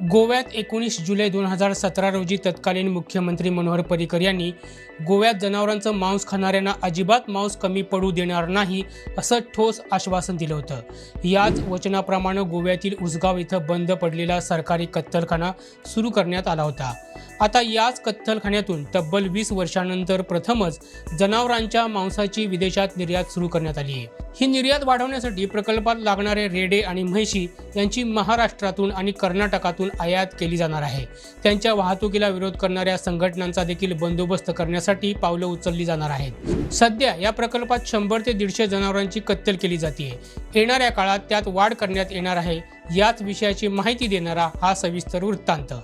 गोव्यात एकोणीस जुलै दोन हजार सतरा रोजी तत्कालीन मुख्यमंत्री मनोहर पर्रिकर यांनी गोव्यात जनावरांचं मांस खाणाऱ्यांना अजिबात मांस कमी पडू देणार नाही असं ठोस आश्वासन दिलं होतं. याच वचनाप्रमाणे गोव्यातील उसगाव इथं बंद पडलेला सरकारी कत्तलखाना सुरू करण्यात आला होता. आता याच कत्तलखान्यातून तब्बल वीस वर्षानंतर प्रथमच जनावरांच्या मांसाची विदेशात निर्यात सुरू करण्यात आली आहे. ही निर्यात वाढवण्यासाठी प्रकल्पात लागणारे रेडे आणि म्हैशी यांची महाराष्ट्रातून आणि कर्नाटकातून आयात केली जाणार आहे. त्यांच्या वाहतुकीला विरोध करणाऱ्या संघटनांचा देखील बंदोबस्त करण्यासाठी पावलं उचलली जाणार आहेत. सध्या या प्रकल्पात शंभर ते दीडशे जनावरांची कत्तल केली जाते येणाऱ्या काळात त्यात वाढ करण्यात येणार आहे याच विषयाची माहिती देणारा हा सविस्तर वृत्तांत.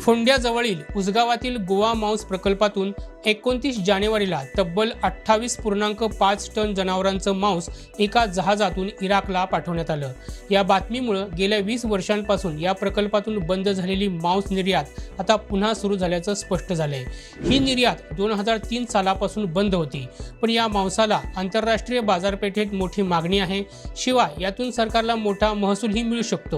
फोंड्याजवळील उसगावातील गोवा मांस प्रकल्पातून एकोणतीस जानेवारीला तब्बल अठ्ठावीस पूर्णांक पाच टन जनावरांचं मांस एका जहाजातून इराकला पाठवण्यात आलं. या बातमीमुळं गेल्या वीस वर्षांपासून या प्रकल्पातून बंद झालेली मांस निर्यात आता पुन्हा सुरू झाल्याचं स्पष्ट झालंय. ही निर्यात दोन हजार तीन सालापासून बंद होती. पण या मांसाला आंतरराष्ट्रीय बाजारपेठेत मोठी मागणी आहे. शिवाय यातून सरकारला मोठा महसूलही मिळू शकतो.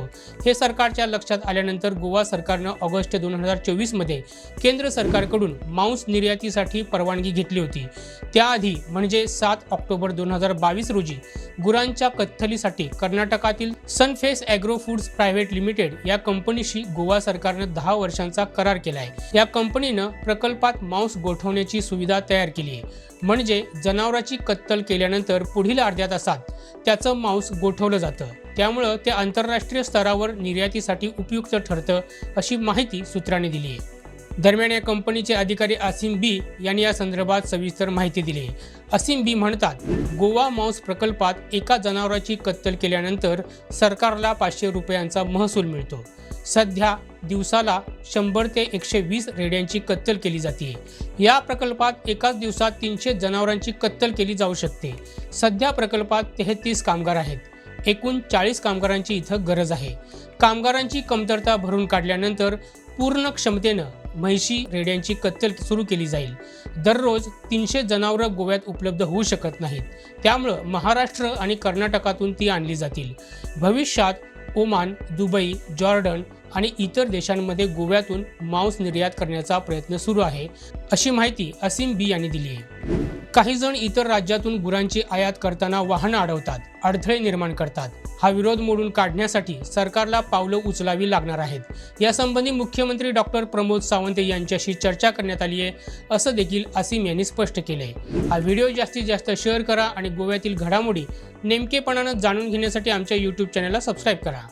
हे सरकारच्या लक्षात आल्यानंतर गोवा सरकारनं ऑगस्ट दोन हजार चोवीसमध्ये केंद्र सरकारकडून मांस निर्यातीसाठी परवानगी घेतली होती. त्याआधी म्हणजे सात ऑक्टोबर दोन हजार बावीस रोजी गुरांच्या कत्थलीसाठी कर्नाटकातील Sunface agro foods private limited या कंपनीशी गोवा सरकारनं दहा वर्षांचा करार केला आहे या कंपनीनं प्रकल्पात मांस गोठवण्याची सुविधा तयार केली आहे. म्हणजे जनावराची कत्तल केल्यानंतर पुढील अर्ध्या तासात त्याचं मांस गोठवलं जातं. त्यामुळं ते आंतरराष्ट्रीय स्तरावर निर्यातीसाठी उपयुक्त ठरतं अशी माहिती सूत्रांनी दिली आहे. दरम्यान या कंपनीचे अधिकारी आसिम बी यांनी या संदर्भात सविस्तर माहिती दिली आहे. असिम बी म्हणतात गोवा मांस प्रकल्पात एका जनावराची कत्तल केल्यानंतर सरकारला पाचशे रुपयांचा महसूल मिळतो. सध्या दिवसाला शंभर ते एकशे वीस रेड्यांची कत्तल केली जाते. या प्रकल्पात एकाच दिवसात तीनशे जनावरांची कत्तल केली जाऊ शकते. सध्या प्रकल्पात तेहतीस कामगार आहेत. एकूण चाळीस कामगारांची इथं गरज आहे. कामगारांची कमतरता भरून काढल्यानंतर पूर्ण क्षमतेनं म्हैशी रेड्यांची कत्तल सुरू केली जाईल. दररोज तीनशे जनावरं गोव्यात उपलब्ध होऊ शकत नाहीत. त्यामुळं महाराष्ट्र आणि कर्नाटकातून ती आणली जातील. भविष्यात ओमान दुबई जॉर्डन आणि इतर देशांमध्ये गोव्यातून मांस निर्यात करण्याचा प्रयत्न सुरू आहे अशी माहिती असीम बी यांनी दिली आहे. काही जण इतर राज्यातून गुरांची आयात करताना वाहनं अडवतात अडथळे निर्माण करतात. हा विरोध मोडून काढण्यासाठी सरकारला पावलं उचलावी लागणार आहेत. यासंबंधी मुख्यमंत्री डॉक्टर प्रमोद सावंत यांच्याशी चर्चा करण्यात आली आहे असं देखील असीम यांनी स्पष्ट केलंय. हा व्हिडिओ जास्तीत जास्त शेअर करा आणि गोव्यातील घडामोडी नेमकेपणानं जाणून घेण्यासाठी आमच्या यूट्यूब चॅनलला सबस्क्राईब करा.